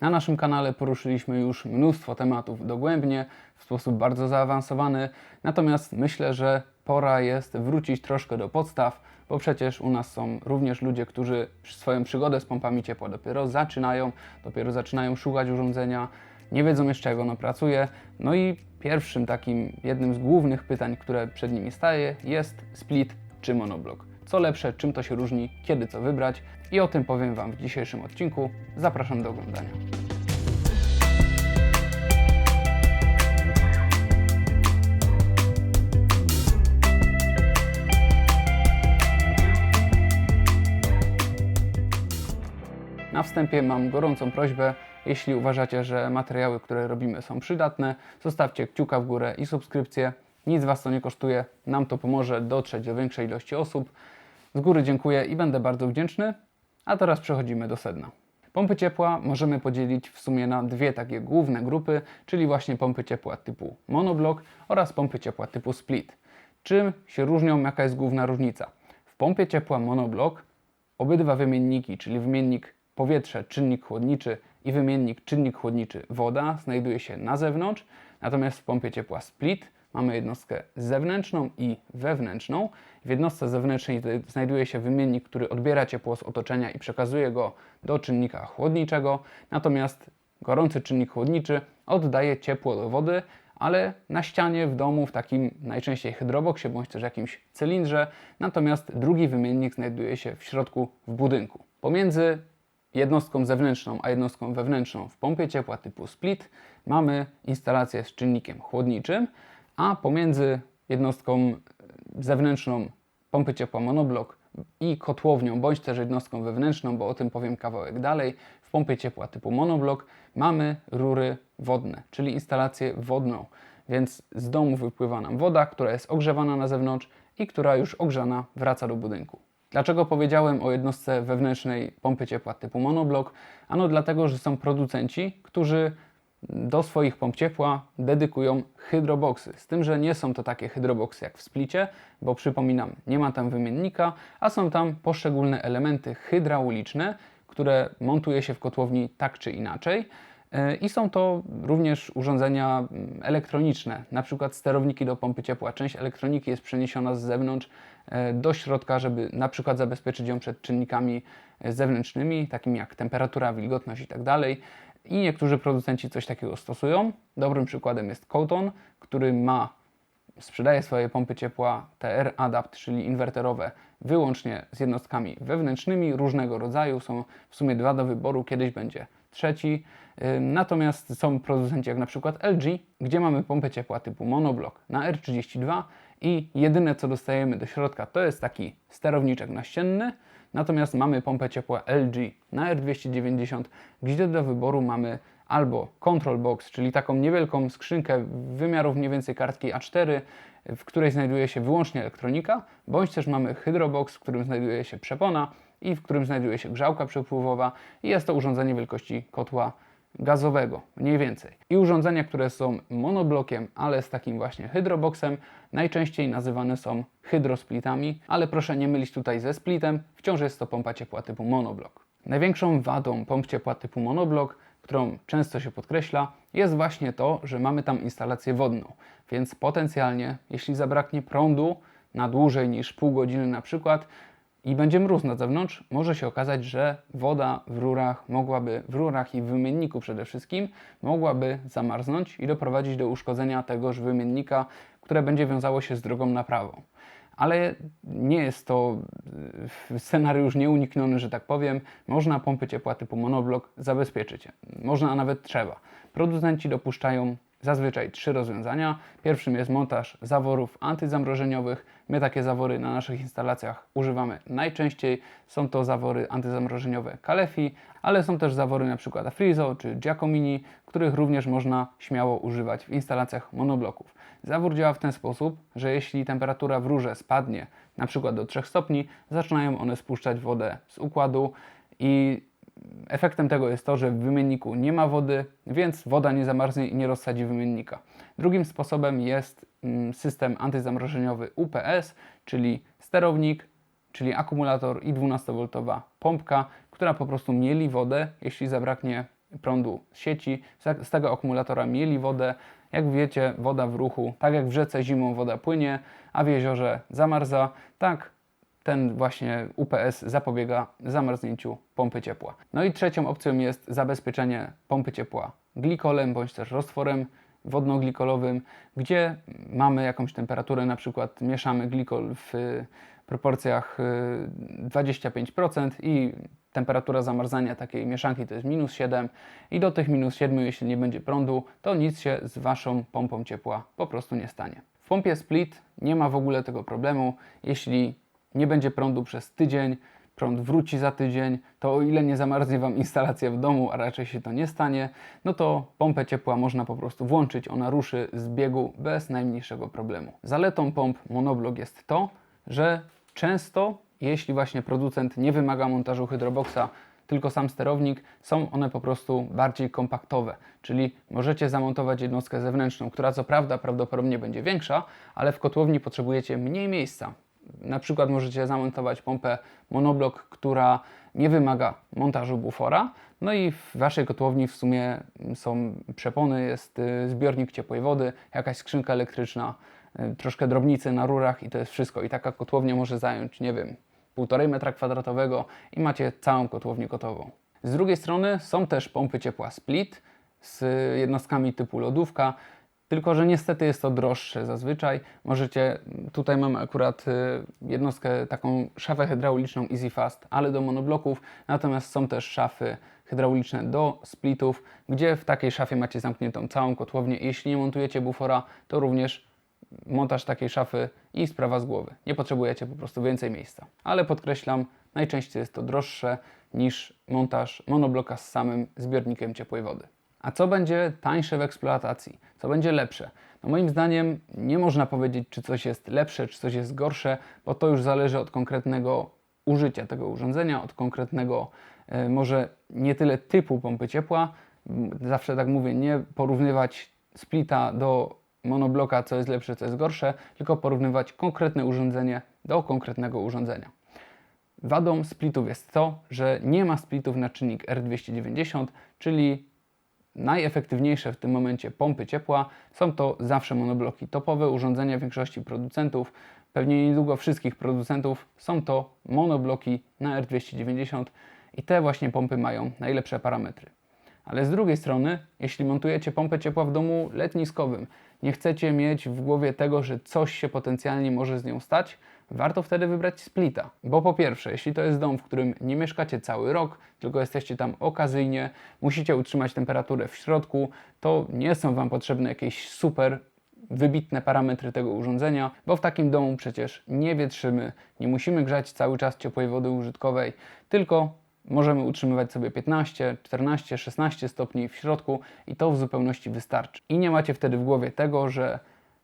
Na naszym kanale poruszyliśmy już mnóstwo tematów dogłębnie, w sposób bardzo zaawansowany, natomiast myślę, że pora jest wrócić troszkę do podstaw, bo przecież u nas są również ludzie, którzy swoją przygodę z pompami ciepła dopiero zaczynają, dopiero zaczynają szukać urządzenia, nie wiedzą jeszcze jak ono pracuje. No i pierwszym takim, jednym z głównych pytań, które przed nimi staje, jest split czy monoblok. Co lepsze, czym to się różni, kiedy co wybrać i o tym powiem Wam w dzisiejszym odcinku. Zapraszam do oglądania. Na wstępie mam gorącą prośbę, jeśli uważacie, że materiały, które robimy są przydatne, zostawcie kciuka w górę i subskrypcję. Nic Was to nie kosztuje, nam to pomoże dotrzeć do większej ilości osób. Z góry dziękuję i będę bardzo wdzięczny. A teraz przechodzimy do sedna. Pompy ciepła możemy podzielić w sumie na dwie takie główne grupy, czyli właśnie pompy ciepła typu monoblock oraz pompy ciepła typu split. Czym się różnią, jaka jest główna różnica? W pompie ciepła monoblock obydwa wymienniki, czyli wymiennik powietrze, czynnik chłodniczy i wymiennik czynnik chłodniczy woda znajduje się na zewnątrz, natomiast w pompie ciepła split mamy jednostkę zewnętrzną i wewnętrzną. W jednostce zewnętrznej znajduje się wymiennik, który odbiera ciepło z otoczenia i przekazuje go do czynnika chłodniczego, natomiast gorący czynnik chłodniczy oddaje ciepło do wody, ale na ścianie w domu, w takim najczęściej hydroboksie bądź też jakimś cylindrze, natomiast drugi wymiennik znajduje się w środku w budynku. Pomiędzy jednostką zewnętrzną a jednostką wewnętrzną w pompie ciepła typu split mamy instalację z czynnikiem chłodniczym, a pomiędzy jednostką zewnętrzną pompy ciepła monoblock i kotłownią, bądź też jednostką wewnętrzną, bo o tym powiem kawałek dalej, w pompie ciepła typu monoblock mamy rury wodne, czyli instalację wodną. Więc z domu wypływa nam woda, która jest ogrzewana na zewnątrz i która już ogrzana wraca do budynku. Dlaczego powiedziałem o jednostce wewnętrznej pompy ciepła typu monoblock? Ano dlatego, że są producenci, którzy do swoich pomp ciepła dedykują hydroboksy. Z tym, że nie są to takie hydroboksy jak w splicie, bo przypominam, nie ma tam wymiennika, a są tam poszczególne elementy hydrauliczne, które montuje się w kotłowni tak czy inaczej. I są to również urządzenia mm, elektroniczne, na przykład sterowniki do pompy ciepła. Część elektroniki jest przeniesiona z zewnątrz e, do środka, żeby na przykład zabezpieczyć ją przed czynnikami e, zewnętrznymi, takimi jak temperatura, wilgotność itd. I niektórzy producenci coś takiego stosują. Dobrym przykładem jest Coton, który ma, sprzedaje swoje pompy ciepła TR Adapt, czyli inwerterowe, wyłącznie z jednostkami wewnętrznymi różnego rodzaju. Są w sumie dwa do wyboru, kiedyś będzie trzeci. Natomiast są producenci jak na przykład LG, gdzie mamy pompę ciepła typu monoblock na R32 i jedyne co dostajemy do środka to jest taki sterowniczek naścienny, natomiast mamy pompę ciepła LG na R290, gdzie do wyboru mamy albo control box, czyli taką niewielką skrzynkę wymiarów mniej więcej kartki A4, w której znajduje się wyłącznie elektronika, bądź też mamy hydrobox, w którym znajduje się przepona i w którym znajduje się grzałka przepływowa. I jest to urządzenie wielkości kotła gazowego, mniej więcej. I urządzenia, które są monoblokiem, ale z takim właśnie hydroboksem, najczęściej nazywane są hydrosplitami, ale proszę nie mylić tutaj ze splitem, wciąż jest to pompa ciepła typu monoblok. Największą wadą pomp ciepła typu monoblok, którą często się podkreśla, jest właśnie to, że mamy tam instalację wodną, więc potencjalnie, jeśli zabraknie prądu na dłużej niż pół godziny na przykład, i będzie mróz na zewnątrz, może się okazać, że woda w rurach mogłaby, w rurach i w wymienniku przede wszystkim, mogłaby zamarznąć i doprowadzić do uszkodzenia tegoż wymiennika, które będzie wiązało się z drogą naprawą. Ale nie jest to y, scenariusz nieunikniony, że tak powiem. Można pompy ciepła typu monoblock zabezpieczyć. Można, a nawet trzeba. Producenci dopuszczają zazwyczaj trzy rozwiązania. Pierwszym jest montaż zaworów antyzamrożeniowych. My takie zawory na naszych instalacjach używamy najczęściej. Są to zawory antyzamrożeniowe Kalefi, ale są też zawory np. Afrizo czy Giacomini, których również można śmiało używać w instalacjach monobloków. Zawór działa w ten sposób, że jeśli temperatura w rurze spadnie np. do 3 stopni, zaczynają one spuszczać wodę z układu i Efektem tego jest to, że w wymienniku nie ma wody, więc woda nie zamarznie i nie rozsadzi wymiennika. Drugim sposobem jest mm, system antyzamrożeniowy UPS, czyli sterownik, czyli akumulator i 12V pompka, która po prostu mieli wodę, jeśli zabraknie prądu z sieci. Z- Z tego akumulatora mieli wodę. Jak wiecie, woda w ruchu, tak jak w rzece zimą woda płynie, a w jeziorze zamarza, tak ten właśnie UPS zapobiega zamarznięciu pompy ciepła. No i trzecią opcją jest zabezpieczenie pompy ciepła glikolem bądź też roztworem wodno-glikolowym, gdzie mamy jakąś temperaturę, na przykład mieszamy glikol w y, proporcjach y, 25% i temperatura zamarzania takiej mieszanki to jest minus 7 i do tych minus 7, jeśli nie będzie prądu, to nic się z Waszą pompą ciepła po prostu nie stanie. W pompie split nie ma w ogóle tego problemu, jeśli nie będzie prądu przez tydzień, prąd wróci za tydzień, to o ile nie zamarznie Wam instalacja w domu, a raczej się to nie stanie, no to pompę ciepła można po prostu włączyć, ona ruszy z biegu bez najmniejszego problemu. Zaletą pomp monoblok jest to, że często, jeśli właśnie producent nie wymaga montażu hydroboxa, tylko sam sterownik, są one po prostu bardziej kompaktowe, czyli możecie zamontować jednostkę zewnętrzną, która co prawda prawdopodobnie będzie większa, ale w kotłowni potrzebujecie mniej miejsca. Na przykład możecie zamontować pompę monoblok, która nie wymaga montażu bufora. No i w Waszej kotłowni w sumie są przepony, jest y, zbiornik ciepłej wody, jakaś skrzynka elektryczna, y, troszkę drobnicy na rurach i to jest wszystko. I taka kotłownia może zająć, nie wiem, półtorej metra kwadratowego i macie całą kotłownię gotową. Z drugiej strony są też pompy ciepła split z jednostkami typu lodówka, tylko że niestety jest to droższe zazwyczaj. Możecie, tutaj mamy akurat y, jednostkę, taką szafę hydrauliczną EasyFast, ale do monobloków, natomiast są też szafy hydrauliczne do splitów, gdzie w takiej szafie macie zamkniętą całą kotłownię. Jeśli nie montujecie bufora, to również montaż takiej szafy i sprawa z głowy. Nie potrzebujecie po prostu więcej miejsca. Ale podkreślam, najczęściej jest to droższe niż montaż monobloka z samym zbiornikiem ciepłej wody. A co będzie tańsze w eksploatacji? Co będzie lepsze? No moim zdaniem nie można powiedzieć, czy coś jest lepsze, czy coś jest gorsze, bo to już zależy od konkretnego użycia tego urządzenia, od konkretnego e, może nie tyle typu pompy ciepła, zawsze tak mówię, nie porównywać splita do monobloka, co jest lepsze, co jest gorsze, tylko porównywać konkretne urządzenie do konkretnego urządzenia. Wadą splitów jest to, że nie ma splitów na czynnik R290, czyli najefektywniejsze w tym momencie pompy ciepła są to zawsze monobloki. Topowe urządzenia większości producentów, pewnie niedługo wszystkich producentów, są to monobloki na R290 i te właśnie pompy mają najlepsze parametry. Ale z drugiej strony, jeśli montujecie pompę ciepła w domu letniskowym, nie chcecie mieć w głowie tego, że coś się potencjalnie może z nią stać, warto wtedy wybrać splita. Bo po pierwsze, jeśli to jest dom, w którym nie mieszkacie cały rok, tylko jesteście tam okazyjnie, musicie utrzymać temperaturę w środku, to nie są Wam potrzebne jakieś super wybitne parametry tego urządzenia, bo w takim domu przecież nie wietrzymy, nie musimy grzać cały czas ciepłej wody użytkowej, tylko możemy utrzymywać sobie 15, 14, 16 stopni w środku i to w zupełności wystarczy. I nie macie wtedy w głowie tego, że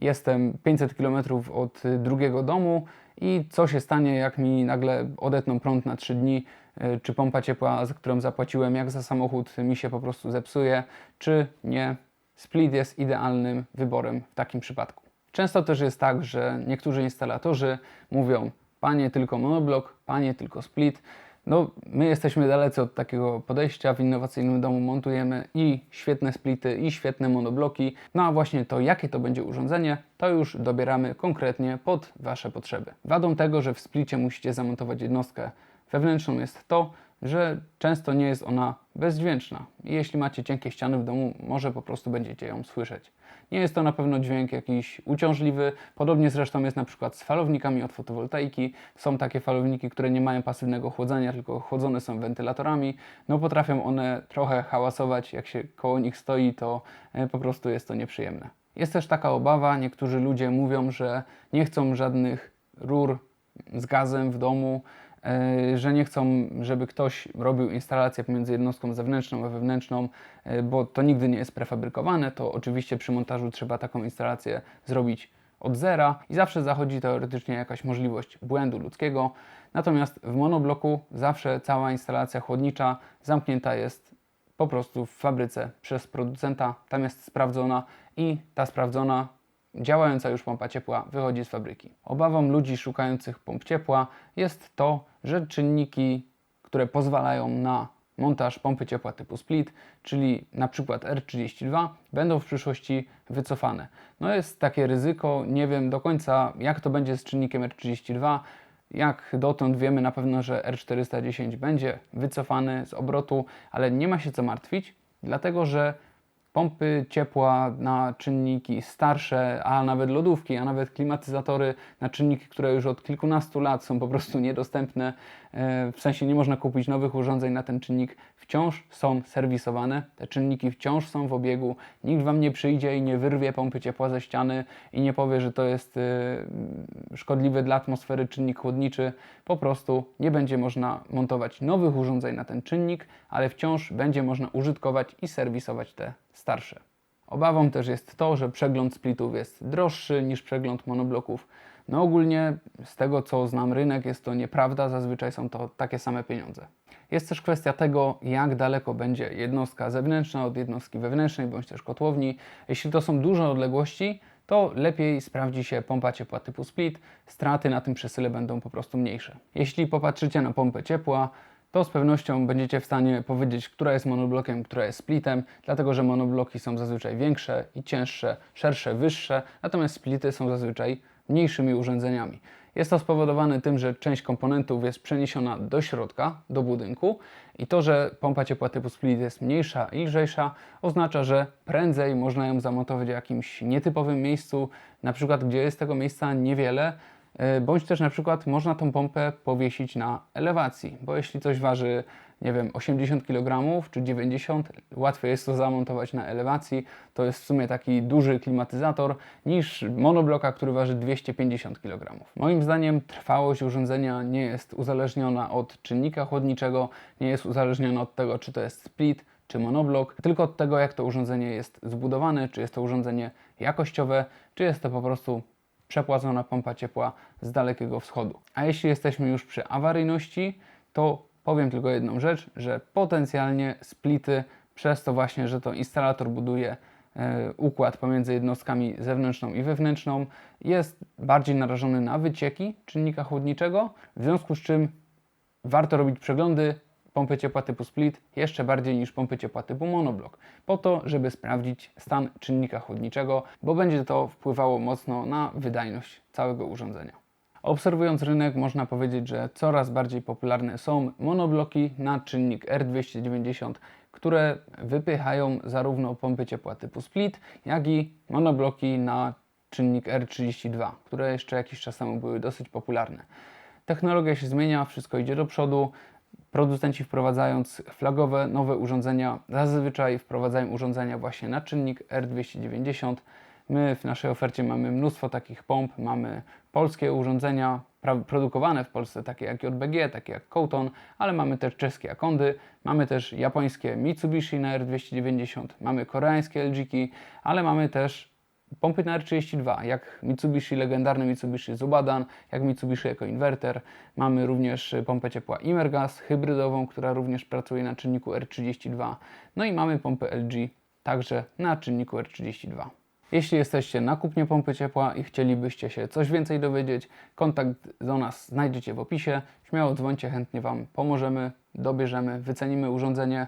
jestem 500 km od drugiego domu i co się stanie, jak mi nagle odetną prąd na 3 dni, y, czy pompa ciepła, za którą zapłaciłem, jak za samochód mi się po prostu zepsuje, czy nie. Split jest idealnym wyborem w takim przypadku. Często też jest tak, że niektórzy instalatorzy mówią, panie tylko monoblok, panie tylko split. No, my jesteśmy dalecy od takiego podejścia. W innowacyjnym domu montujemy i świetne splity, i świetne monobloki. No a właśnie to, jakie to będzie urządzenie, to już dobieramy konkretnie pod Wasze potrzeby. Wadą tego, że w splicie musicie zamontować jednostkę wewnętrzną jest to, że często nie jest ona bezdźwięczna. I jeśli macie cienkie ściany w domu, może po prostu będziecie ją słyszeć. Nie jest to na pewno dźwięk jakiś uciążliwy. Podobnie zresztą jest na przykład z falownikami od fotowoltaiki. Są takie falowniki, które nie mają pasywnego chłodzenia, tylko chłodzone są wentylatorami. No potrafią one trochę hałasować. Jak się koło nich stoi, to e, po prostu jest to nieprzyjemne. Jest też taka obawa, niektórzy ludzie mówią, że nie chcą żadnych rur z gazem w domu, że nie chcą, żeby ktoś robił instalację pomiędzy jednostką zewnętrzną a wewnętrzną, e, bo to nigdy nie jest prefabrykowane. To oczywiście przy montażu trzeba taką instalację zrobić od zera i zawsze zachodzi teoretycznie jakaś możliwość błędu ludzkiego. Natomiast w monobloku zawsze cała instalacja chłodnicza zamknięta jest po prostu w fabryce przez producenta. Tam jest sprawdzona i ta sprawdzona działająca już pompa ciepła wychodzi z fabryki. Obawą ludzi szukających pomp ciepła jest to, że czynniki, które pozwalają na montaż pompy ciepła typu split, czyli na przykład R32, będą w przyszłości wycofane. No jest takie ryzyko, nie wiem do końca jak to będzie z czynnikiem R32. Jak dotąd wiemy na pewno, że R410 będzie wycofany z obrotu, ale nie ma się co martwić, dlatego że pompy ciepła na czynniki starsze, a nawet lodówki, a nawet klimatyzatory na czynniki, które już od kilkunastu lat są po prostu niedostępne, e, w sensie nie można kupić nowych urządzeń na ten czynnik, wciąż są serwisowane, te czynniki wciąż są w obiegu, nikt Wam nie przyjdzie i nie wyrwie pompy ciepła ze ściany i nie powie, że to jest e, szkodliwy dla atmosfery czynnik chłodniczy, po prostu nie będzie można montować nowych urządzeń na ten czynnik, ale wciąż będzie można użytkować i serwisować te starsze. Obawą też jest to, że przegląd splitów jest droższy niż przegląd monobloków. No ogólnie z tego co znam rynek jest to nieprawda, zazwyczaj są to takie same pieniądze. Jest też kwestia tego, jak daleko będzie jednostka zewnętrzna od jednostki wewnętrznej bądź też kotłowni. Jeśli to są duże odległości, to lepiej sprawdzi się pompa ciepła typu split, straty na tym przesyle będą po prostu mniejsze. Jeśli popatrzycie na pompę ciepła, to z pewnością będziecie w stanie powiedzieć, która jest monoblokiem, która jest splitem, dlatego że monobloki są zazwyczaj większe i cięższe, szersze, wyższe, natomiast splity są zazwyczaj mniejszymi urządzeniami. Jest to spowodowane tym, że część komponentów jest przeniesiona do środka, do budynku i to, że pompa ciepła typu split jest mniejsza i lżejsza oznacza, że prędzej można ją zamontować w jakimś nietypowym miejscu, na przykład gdzie jest tego miejsca niewiele, bądź też na przykład można tą pompę powiesić na elewacji, bo jeśli coś waży, nie wiem, 80 kg czy 90, łatwiej jest to zamontować na elewacji. To jest w sumie taki duży klimatyzator niż monobloka, który waży 250 kg. Moim zdaniem trwałość urządzenia nie jest uzależniona od czynnika chłodniczego, nie jest uzależniona od tego, czy to jest split, czy monoblok, tylko od tego, jak to urządzenie jest zbudowane, czy jest to urządzenie jakościowe, czy jest to po prostu przepłacona pompa ciepła z Dalekiego Wschodu. A jeśli jesteśmy już przy awaryjności, to powiem tylko jedną rzecz, że potencjalnie splity przez to właśnie, że to instalator buduje e, układ pomiędzy jednostkami zewnętrzną i wewnętrzną, jest bardziej narażony na wycieki czynnika chłodniczego, w związku z czym warto robić przeglądy pompy ciepła typu split jeszcze bardziej niż pompy ciepła typu monoblok, po to, żeby sprawdzić stan czynnika chłodniczego, bo będzie to wpływało mocno na wydajność całego urządzenia. Obserwując rynek, można powiedzieć, że coraz bardziej popularne są monobloki na czynnik R290, które wypychają zarówno pompy ciepła typu split, jak i monobloki na czynnik R32, które jeszcze jakiś czas temu były dosyć popularne. Technologia się zmienia, wszystko idzie do przodu. Producenci wprowadzając flagowe nowe urządzenia, zazwyczaj wprowadzają urządzenia właśnie na czynnik R290. My w naszej ofercie mamy mnóstwo takich pomp, mamy polskie urządzenia produkowane w Polsce, takie jak JBG, takie jak Kouton, ale mamy też czeskie Akondy, mamy też japońskie Mitsubishi na R290, mamy koreańskie LG, ale mamy też pompy na R32, jak Mitsubishi, legendarny Mitsubishi Zubadan, jak Mitsubishi Eco Inverter. Mamy również pompę ciepła Imergas hybrydową, która również pracuje na czynniku R32. No i mamy pompę LG także na czynniku R32. Jeśli jesteście na kupnie pompy ciepła i chcielibyście się coś więcej dowiedzieć, kontakt do nas znajdziecie w opisie. Śmiało dzwońcie, chętnie Wam pomożemy, dobierzemy, wycenimy urządzenie.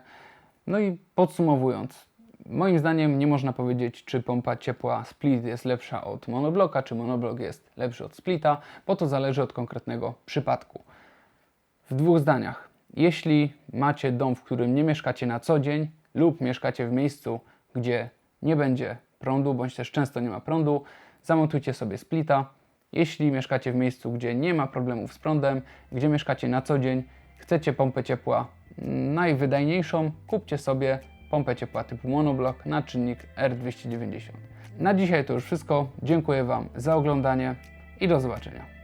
No i podsumowując, Moim zdaniem nie można powiedzieć, czy pompa ciepła split jest lepsza od monobloka, czy monoblok jest lepszy od splita, bo to zależy od konkretnego przypadku. W dwóch zdaniach. Jeśli macie dom, w którym nie mieszkacie na co dzień lub mieszkacie w miejscu, gdzie nie będzie prądu, bądź też często nie ma prądu, zamontujcie sobie splita. Jeśli mieszkacie w miejscu, gdzie nie ma problemów z prądem, gdzie mieszkacie na co dzień, chcecie pompę ciepła najwydajniejszą, kupcie sobie pompę ciepła typu monoblock na czynnik R290. Na dzisiaj to już wszystko. Dziękuję Wam za oglądanie i do zobaczenia.